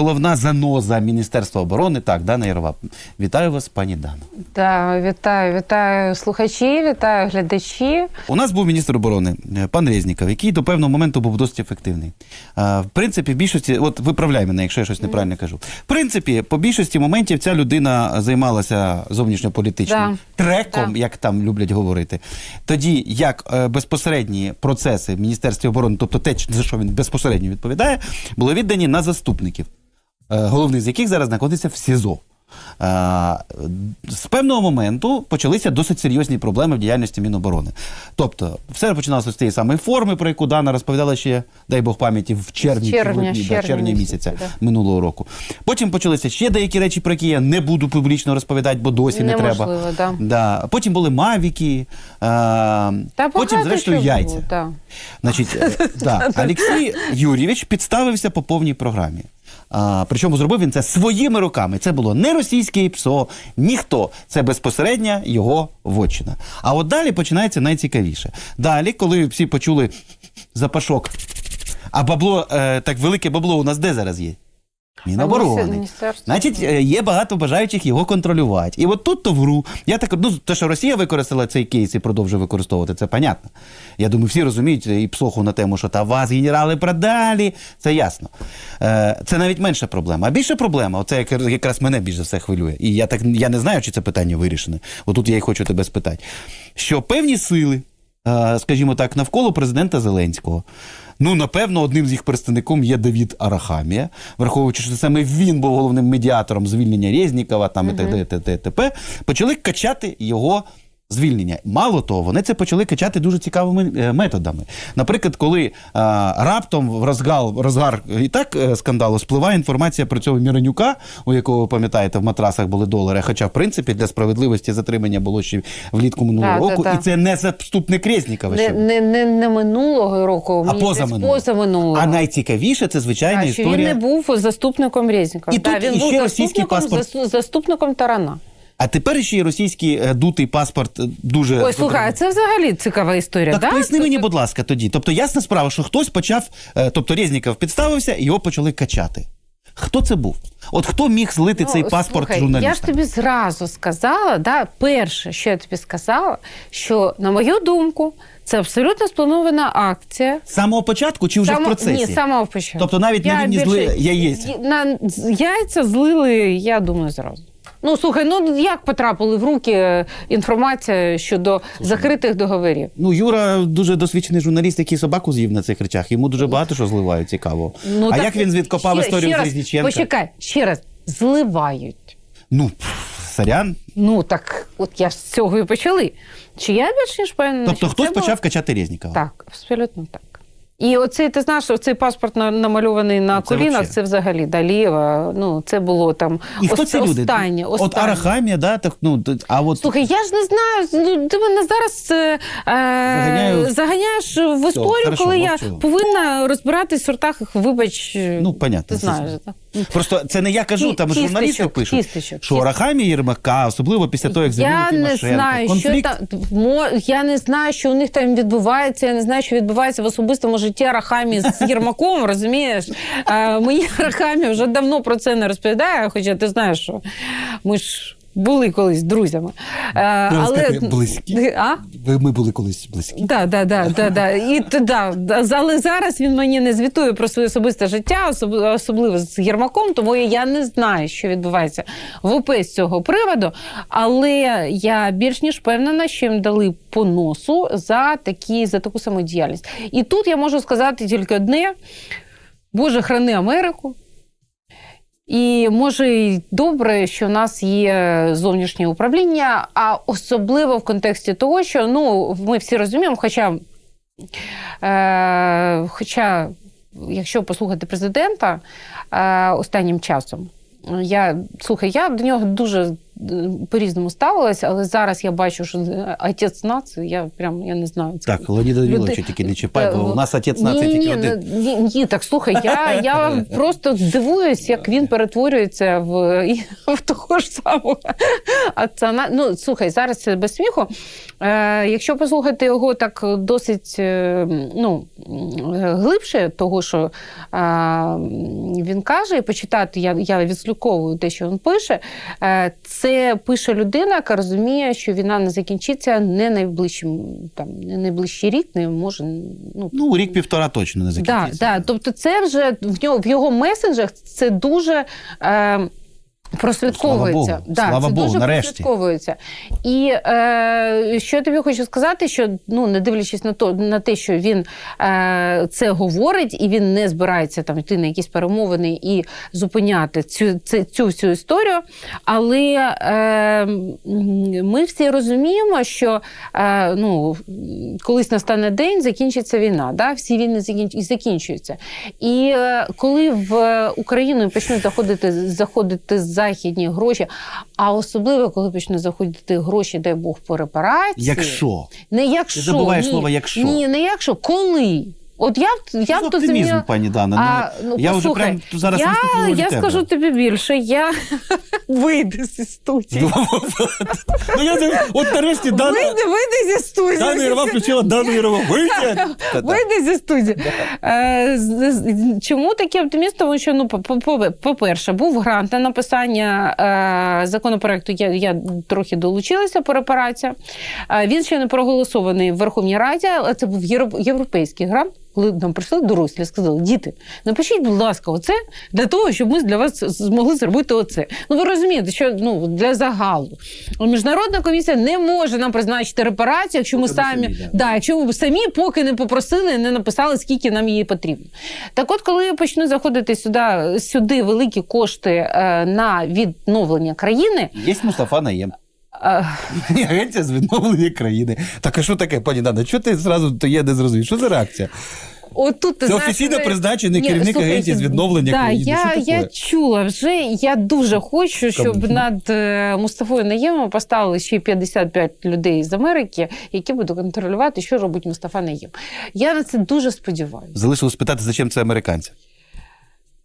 головна заноза Міністерства оборони. Так, Дана Ярова. Вітаю вас, пані Дано. Так, вітаю, вітаю слухачі, вітаю глядачі. У нас був міністр оборони е, пан Резніков, який до певного моменту був досить ефективний. В принципі, в більшості, от виправляй мене, якщо я щось неправильно кажу. В принципі, по більшості моментів ця людина займалася зовнішньополітичним Да. треком, Да. як там люблять говорити. Тоді як е, безпосередні процеси в Міністерстві оборони, тобто те, за що він безпосередньо відповідає, були віддані на заступників, головний з яких зараз знаходиться в СІЗО. Е, З певного моменту почалися досить серйозні проблеми в діяльності Міноборони. Тобто, все починалося з тієї самої форми, про яку Дана розповідала ще, дай Бог пам'яті, в червні, червня, липні, да, червня червня місяця, да. минулого року. Потім почалися ще деякі речі, про які я не буду публічно розповідати, бо досі не треба. Да. Да. Потім були мавіки, е, Та потім, зрештою, чого яйця. да. Значить, е, да, Олексій Юрійович підставився по повній програмі. А, причому зробив він це своїми руками. Це було не російське ПСО, ніхто. Це безпосередня його вотчина. А от далі починається найцікавіше. Далі, коли всі почули запашок, а бабло, е, так велике бабло у нас де зараз є? Міноборони. Значить, е, є багато бажаючих його контролювати. І от тут то в гру. Я так, ну, те, що Росія використала цей кейс і продовжує використовувати, це понятно. Я думаю, всі розуміють і псоху на тему, що та вас генерали продалі. Це ясно. Е, це навіть менша проблема. А більша проблема, оце якраз мене більше все хвилює. І я так я не знаю, чи це питання вирішене. Отут я і хочу тебе спитати. Що певні сили, е, скажімо так, навколо президента Зеленського. Ну, напевно, одним з їх представником є Давід Арахамія, враховуючи, що саме він був головним медіатором звільнення Резнікова, там і так далі, т.п., почали качати його звільнення. Мало того, вони це почали качати дуже цікавими е, методами. Наприклад, коли е, раптом в розгал, розгар і так е, скандалу спливає інформація про цього Міронюка, у якого, ви пам'ятаєте, в матрасах були долари. Хоча, в принципі, для справедливості затримання було ще влітку минулого Так, так, року, так. і це не заступник Резнікова. Не, не, не, не минулого року, А поза минулого. А найцікавіше це звичайна А, історія. він не був заступником Резнікова. І Так, тут він був заступником, заступником Тарана. А тепер ще й російський е, дутий паспорт е, дуже Ой, слухай, це взагалі цікава історія, Так да? поясни мені, будь ласка, тоді. Тобто ясна справа, що хтось почав, е, тобто Резніков підставився і його почали качати. Хто це був? От хто міг злити цей паспорт Ну, слухай, журналістам? Я ж тобі зразу сказала, да, перше, що я тобі сказала, що, на мою думку, це абсолютно спланована акція. З самого початку чи вже в процесі? Ні, з самого початку. Тобто навіть на рівні зли яєць? На яйця злили, я думаю, зразу. Ну, слухай, ну як потрапили в руки е, інформація щодо закритих договорів? Ну, Юра дуже досвідчений журналіст, який собаку з'їв на цих речах. Йому дуже багато що зливають цікаво. Ну, а так, як він відкопав ще- історію ще з Різніченка? Почекай, ще раз, зливають. Ну, сорян. Ну так, от я з цього і почали. Чи я більш ніж певна? Тобто хтось це було- почав качати Резнікова? Так, абсолютно так. І оцей, ти знаєш, оцей паспорт намальований на це колінах, вообще. це взагалі Далієва. Ну, це було там І хто ці люди? останнє. От останнє. Арахамія, да, так, ну, а от Слухай, я ж не знаю. ну, Ти мене зараз е, Заганяю- заганяєш в історію, коли я мовчу. повинна розбиратись в сортах, вибач. Ну, понятно, Ти знаєш. так? Просто це не я кажу, там журналісти пишуть, кісточок, що. Арахамія Єрмака, особливо після того, як Я не знаю, конфлікт. що там мо- я не знаю, що у них там відбувається. Я не знаю, що відбувається в особистому житті Рахамі з Єрмаком. Розумієш? Мені Рахамі вже давно про це не розповідає. Хоча ти знаєш, що ми ж були колись друзями. А, Треба сказати, близькі. А? Ви- Ми були колись близькі. Да, да, да, да, да. І да, да. але зараз він мені не звітує про своє особисте життя, особ- особливо з Єрмаком, тому я не знаю, що відбувається в ОП з цього приводу. Але я більш ніж впевнена, що їм дали по носу за такі за таку саму діяльність. І тут я можу сказати тільки одне: Боже, храни Америку. І може й добре, що в нас є зовнішнє управління, а особливо в контексті того, що ну ми всі розуміємо, хоча, е, хоча якщо послухати президента е, останнім часом, я слухай, я до нього дуже по-різному ставилась, але зараз я бачу, що е, отець нації, я прям я не знаю. Це Так, Леоніда Даніловича тільки не чіпай, бо Е, у нас отець ні, тільки ні, один. Ні, ні, так слухай, я, я просто дивуюсь, як він перетворюється в, в того ж самого. отця Ну, слухай, зараз це без сміху. Е, якщо послухати його так досить е, ну, е, глибше, того, що е, він каже, і почитати, я, я відслідковую те, що він пише. Е, це пише людина, яка розуміє, що війна не закінчиться не найближчим, там, не найближчий рік, не може. Ну, Ну, рік-півтора точно не Да, закінчиться. да. Тобто, це вже в нього в його месенджах це дуже. Е, Прослідковується. Слава Богу, да, слава це Богу, дуже нарешті. прослідковується. І е, що я тобі хочу сказати, що ну не дивлячись на то на те, що він е, це говорить, і він не збирається там йти на якісь перемовини і зупиняти цю цю, цю всю історію. Але е, ми всі розуміємо, що е, ну, колись настане день, закінчиться війна. Да? Всі війни закінчуються. І е, коли в Україну почнуть заходити, заходити західні гроші, а особливо коли почнуть заходити гроші, дай Бог, по репарації. Якщо. Не якщо. Ти забуваєш ні. слово «якщо». Ні, не якщо. Коли? От я, я б то оптимізм, зміняла- пані Дана. а, ну, ну, я вже прям зараз я, виступлю я від тебе. скажу тобі більше, я вийду зі студії. Ну, я не- от нарешті Дана, Вийди, вийди зі студії. Дана Ірова включила Дану Єрова. Вийдіть! Та-та. Вийди зі студії. Е, Чому такий оптиміст? Тому що, ну, по- по- по-перше, був грант на написання е, законопроекту. Я, я трохи долучилася по репараціям. Е, він ще не проголосований в Верховній Раді, але це був євро- європейський грант. Коли нам прийшли дорослі, сказали, діти, напишіть, будь ласка, оце для того, щоб ми для вас змогли зробити оце. Ну ви розумієте, що ну для загалу міжнародна комісія не може нам призначити репарацію, якщо ми ми самі самі, да. Да, якщо ми самі поки не попросили, не написали, скільки нам її потрібно. Так от, коли почнуть заходити сюди, сюди великі кошти е, на відновлення країни, Є Мустафа Наєм. Е, Агенція з відновлення країни. Так а що таке, пані Дана? Чого ти зразу то є не зрозумів? Що за реакція? от тут Це знаєш, офіційно вже- призначений Ні, керівник слухайте, агенції з відновлення да, країни. Я, Що таке? я чула вже. Я дуже хочу, щоб Кому? над е, Мустафою Наємом поставили ще й 55 людей з Америки, які будуть контролювати, що робить Мустафа Наєм. Я на це дуже сподіваюся. Залишилось питати, зачем це американці?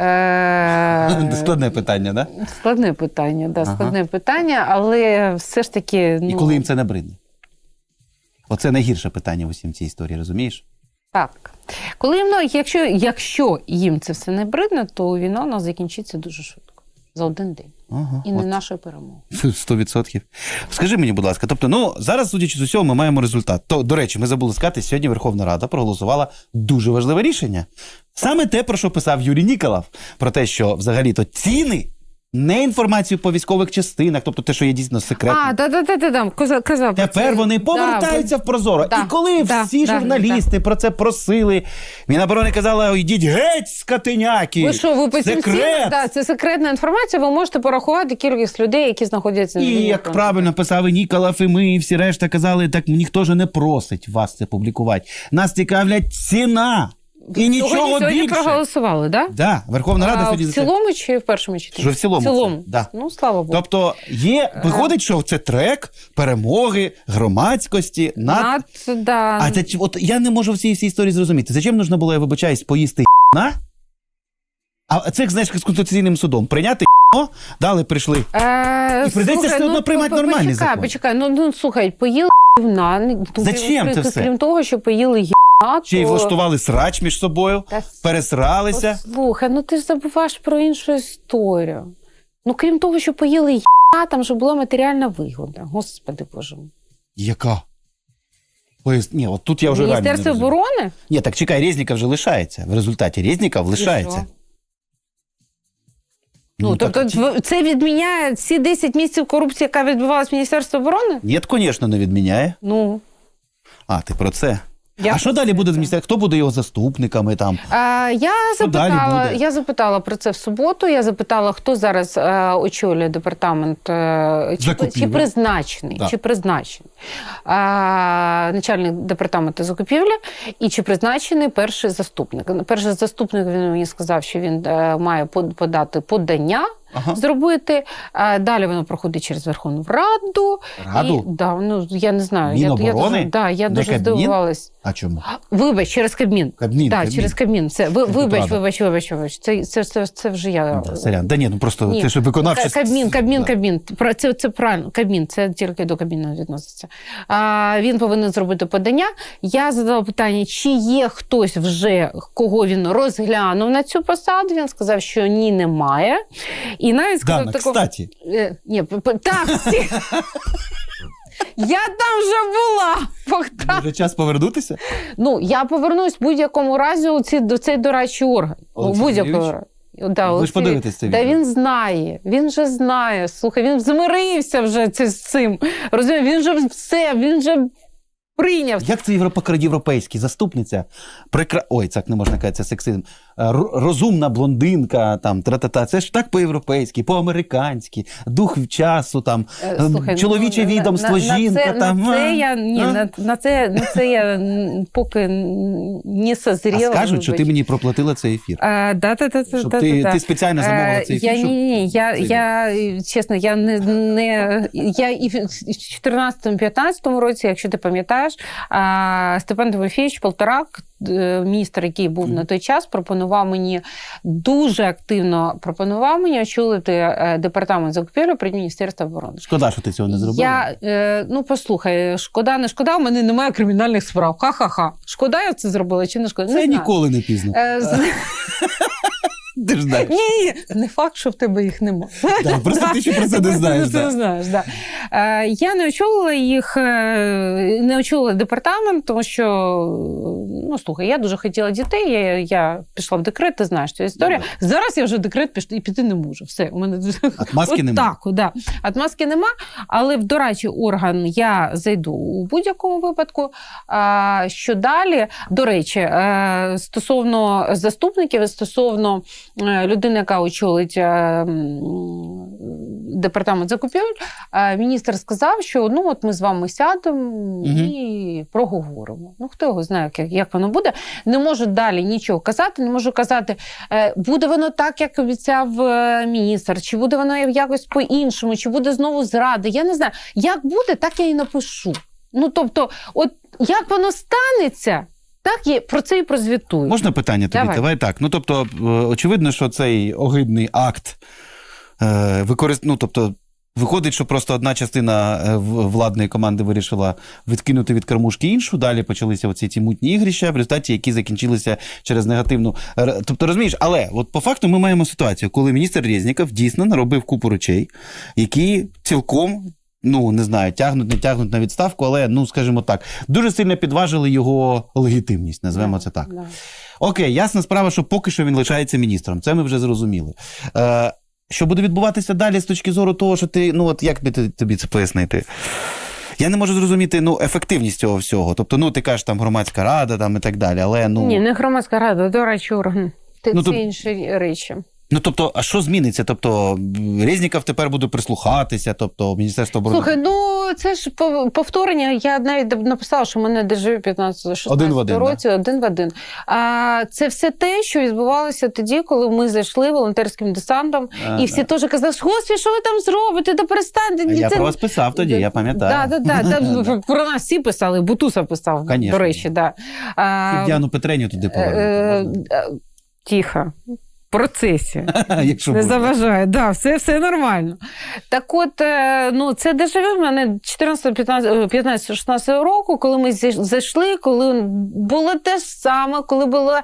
Е, Складне питання, да? Складне питання, да, Ага. складне питання, але все ж таки. Ну, І коли їм це набридне? Оце найгірше питання в усім цій історії, розумієш? Так. Коли їм, ну, якщо, якщо їм це все не бридне, то війна у нас закінчиться дуже швидко. За один день. Ага, І не от. нашою перемогою. Сто відсотків. Скажи мені, будь ласка, тобто, ну зараз, судячи з усього, ми маємо результат. То, до речі, ми забули сказати, сьогодні Верховна Рада проголосувала дуже важливе рішення. Саме те, про що писав Юрій Ніколов, про те, що взагалі-то ціни. Не інформацію по військових частинах, тобто те, що є дійсно секретно. А, да, да, да, да, да. Казав, казав Тепер вони Да, повертаються в Прозоро. Да, І коли да, всі да, журналісти про це просили, Міноборони казала: йдіть геть, скотиняки! Ви що, ви по Секрет! Да, це секретна інформація. Ви можете порахувати кількість людей, які знаходяться на І як правильно писав і Ніколав, і ми, і всі решта казали, так ніхто ж не просить вас це публікувати. Нас цікавлять ціна. І нічого сьогодні, сьогодні більше. проголосували, да? Да, Верховна Рада а, сьогодні в за це. цілому чи в першому читанні? Що в цілому В цілому. да. Ну, слава Богу. Тобто є, виходить, що це трек перемоги, громадськості над. Над, да. А це ч- от я не можу всі всі історії зрозуміти. Зачем нужно було, я вибачаюсь, поїсти на? А це, знаєш, з конституційним судом. Прийняти «но», далі прийшли. Е, І прийдеться все одно ну, приймати по- нормальний почекай, закон. Почекай, ну, ну слухай, поїли гівна. Зачем це все? Крім того, що поїли гівна, Ще й то... влаштували срач між собою, Та пересралися. Слухай, ну ти ж забуваєш про іншу історію. Ну, крім того, що поїли гівна, там же була матеріальна вигода. Господи Боже. мій. Яка? Пояс... Ні, от тут я вже реально не Міністерство розумію. оборони? Ні, так чекай, Резніков вже лишається. В результаті Резніков лишається. що? Ну, тобто, так, в- це відміняє всі 10 місяців корупції, яка відбувалася в Міністерстві оборони? Ні, звісно, не відміняє. Ну. А, ти про це. Я а що далі буде з міністерством? Хто буде його заступниками там? А, я, Що запитала, я запитала про це в суботу. Я запитала, хто зараз е, очолює департамент, е, чи, чи призначений, Так. чи призначений а, начальник департаменту закупівлі, і чи призначений перший заступник. Перший заступник він мені сказав, що він е, має под- подати подання. Ага. зробити. А, далі воно проходить через Верховну Раду. Раду? І, да, ну, я не знаю. Я, я дуже, да, я Не дуже Кабмін? здивувалась. А чому? Вибач, через Кабмін. Кабмін, Да, Кабмін. через Кабмін. Це, ви, вибач, вибач, вибач, вибач. Це, це, це, це вже я. Да, Сорян. Да ні, ну просто Ні. це ж виконавче. Кабмін, Кабмін, Да. Кабмін. Це, це правильно. Кабмін, це тільки до Кабміну відноситься. А, він повинен зробити подання. Я задала питання, чи є хтось вже, кого він розглянув на цю посаду. Він сказав, що ні, немає. І навіть сказав Дана, такого. кстати, Е, Ні, п- п- так, всі. Я там вже була. Богдан. може час повернутися? Ну, я повернусь в будь-якому разі у ці, до цей дорадчий орган. У будь-якому Юрійович? разі. Да, Ви ж Олексій- подивитесь це Та відео. він знає, він же знає. Слухай, він змирився вже ці- з цим. Розумієш, він же все, він же прийняв. Як це європа європейський заступниця? Прекра... Ой, так не можна казати, це сексизм. Е, р- Розумна блондинка, там тра-та-та. Це ж так по-європейськи, по-американськи, дух часу, там Е, е, слухай, ну, чоловіче на- відомство, на- на жінка. це, там, на це я ні, А? на, на це на це я поки не А скажуть, що ти мені проплатила цей ефір. А, да, да, да, Щоб да, ти, да. ти спеціально замовила Е, цей ефір. Я, щоб- ні, ні, я, я, чесно, я не, не я і в 2014-2015 році, якщо ти пам'ятаєш, а, Степан Тимофійович Полторак, е, міністр, який був на той час, пропонував мені дуже активно пропонував мені очолити е, департамент закупівлі при Міністерстві оборони. Шкода, що ти цього не зробила. Я е, ну послухай, шкода, не шкода, у мене немає кримінальних справ. Ха-ха-ха. Шкода, я це зробила чи не шкода? Це не знаю. ніколи не пізно. Е, Ти ж знаєш. Ні, ні, не факт, що в тебе їх нема. Да, просто ти ще про це не знаєш. да. не знаєш, да. Е, я не очолила їх, е, не очолила департамент, тому що, ну слухай, я дуже хотіла дітей. Я, я пішла в декрет, ти знаєш цю історію. Зараз я вже в декрет піш, і піти не можу. Все, у мене Отмазки нема. Так, да. Отмазки нема, але в дорадчий орган я зайду у будь-якому випадку. А, що далі? До речі, е, стосовно заступників, стосовно е, людини, яка очолить е, департамент закупівель, е, міністр сказав, що ну от ми з вами сядемо і проговоримо. Ну хто його знає, як, як воно буде. Не можу далі нічого казати, не можу казати, буде воно так, як обіцяв міністр, чи буде воно якось по-іншому, чи буде знову зрада. Я не знаю. Як буде, так я і напишу. Ну тобто, от як воно станеться, так я про це і прозвітую. Можна питання тобі? Давай. Давай так. Ну тобто, е, очевидно, що цей огидний акт е, використ... ну, тобто, виходить, що просто одна частина е, владної команди вирішила відкинути від кормушки іншу. Далі почалися оці ці мутні ігрища, в результаті які закінчилися через негативну. Тобто, розумієш, але от по факту ми маємо ситуацію, коли міністр Резніков дійсно наробив купу речей, які цілком. Ну, не знаю, тягнуть, не тягнуть на відставку, але, ну, скажімо так, дуже сильно підважили його легітимність, назвемо це так. Окей, ясна справа, що поки що він лишається міністром. Це ми вже зрозуміли. Е, що буде відбуватися далі з точки зору того, що ти, ну от як би ти- тобі це пояснити? Я не можу зрозуміти ну, ефективність цього всього. Тобто, ну ти кажеш там громадська рада там, і так далі, але ну. Ні, не громадська рада, до речі, орган. Це, Ну, це то- інші речі. Ну тобто, а що зміниться? Тобто, Резніков тепер буде прислухатися, тобто Міністерство оборони. Слухай, ну це ж повторення. Я навіть написала, що мене дежавю 15 Один в 16 один, році, один в один. А це все те, що відбувалося тоді, коли ми зайшли волонтерським десантом, А, і всі теж казали, що господи, що ви там зробите? Да перестаньте. Я це- про вас писав тоді, я пам'ятаю. Да, да, да, да, про нас всі писали, Бутуса писав, Конечно. до речі. Да. А, Діану Петреню туди е, повернути. е, е, Тихо. Процесі. Якщо Не буде. заважає, да, все, все нормально. Так от, е, ну, це дежавю в мене 14-15-16 року, коли ми зі- зайшли, коли було те ж саме, коли були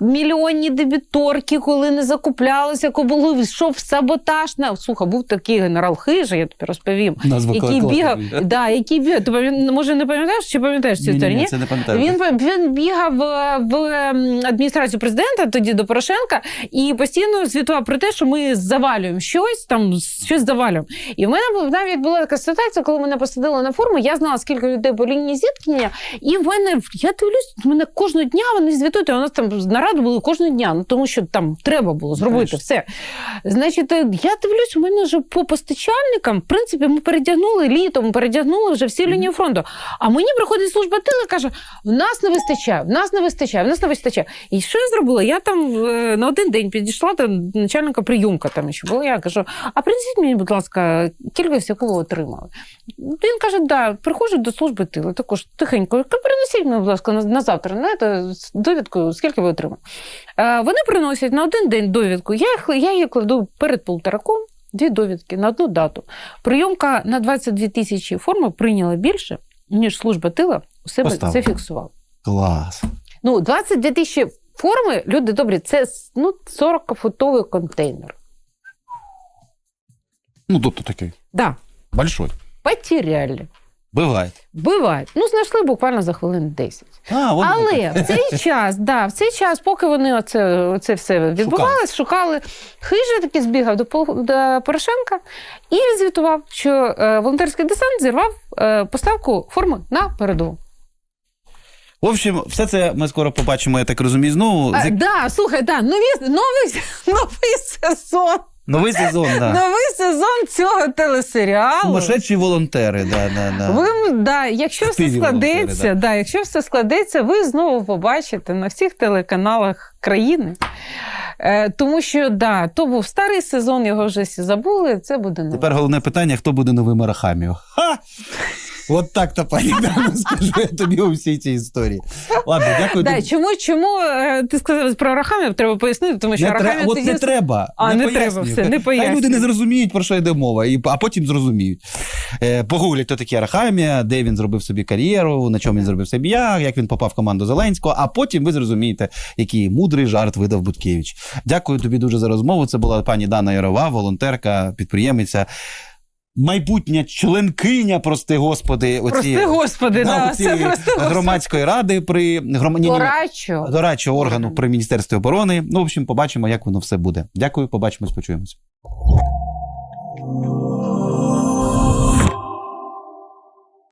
мільйонні дебіторки, коли не закуплялося, коли було, йшов саботаж. На... Слухай, був такий генерал Хижа, я тобі розповім, Назва який бігав, да, який бігав, ти може не пам'ятаєш, чи пам'ятаєш цю історію? ні, ні? це не пам'ятаю. Він, він бігав е, в адміністрацію президента тоді до Порошенка і постійно звітував про те, що ми завалюємо щось, там щось завалюємо. І в мене навіть була така ситуація, коли мене посадили на форму. Я знала, скільки людей по лінії зіткнення, і в мене я дивлюсь, мене кожного дня вони звітують. а У нас там наради були кожного дня, ну тому що там треба було зробити Конечно. все. Значить, е, я дивлюсь, у мене вже по постачальникам, в принципі, ми передягнули літом, ми передягнули вже всі лінії фронту. А мені приходить служба тилу і каже: в нас не вистачає, в нас не вистачає, в нас не вистачає. І що я зробила? Я там е, на один день підійшла до начальника прийомка там ще була. Я кажу: а принесіть мені, будь ласка, кількість, яку ви отримали. Він каже: да, приходжу до служби тилу. Також тихенько. «Ка- Принесіть мені, будь ласка, на, на завтра знаєте, з довідку, скільки ви отримали. Вони приносять на один день довідку. Я, я її кладу перед полтораком. Дві довідки на одну дату. Прийомка на 22 тисячі форми прийняла більше, ніж служба тила у себе Поставила. зафіксувала. Клас. Ну, 22 тисячі форми, люди добрі, це ну, 40-футовий контейнер. Ну, тобто такий. Да, Большой. потеряли. Буває. Буває. Ну, знайшли буквально за хвилин 10. А, от Але в цей час, да, в цей час, поки вони оце, оце все відбувалось, шукали, хижий таки збігав до, Пол- до Порошенка і відзвітував, що е, волонтерський десант зірвав е, поставку форми на передову. В общем, все це ми скоро побачимо, я так розумію, знову. А, З- да, слухай, да, нові, новий, новий сезон. Новий сезон, да. Новий сезон цього телесеріалу. Сумасшедші волонтери, да, да, да. Ви, да, якщо все складеться, волонтери, да. якщо все складеться, ви знову побачите на всіх телеканалах країни. Е, тому що да, то був старий сезон, його вже всі забули. Це буде новий. Тепер головне питання: хто буде новим Арахаміо? Ха! От так то пані скажу я тобі у всій цій історії. Ладно, дякую. Да, чому чому е, ти сказав про Арахамів? Треба пояснити, тому що Арахамів от не треба. А, не треба, все, не пояснюю. люди не зрозуміють, про що йде мова, і, а потім зрозуміють. Е, погуглять, хто такий Арахамія, де він зробив собі кар'єру, на чому він зробив собі як, як він попав в команду Зеленського, а потім ви зрозумієте, який мудрий жарт видав Буткевич. Дякую тобі дуже за розмову. Це була пані Дана Ярова, волонтерка, підприємиця. Майбутня членкиня, прости господи, оці, Прости, господи, да, да, оці це прости, громадської ради при громаді дорадчого органу Органу. при міністерстві оборони. Ну, в общем, побачимо, як воно все буде. Дякую, побачимось, почуємось.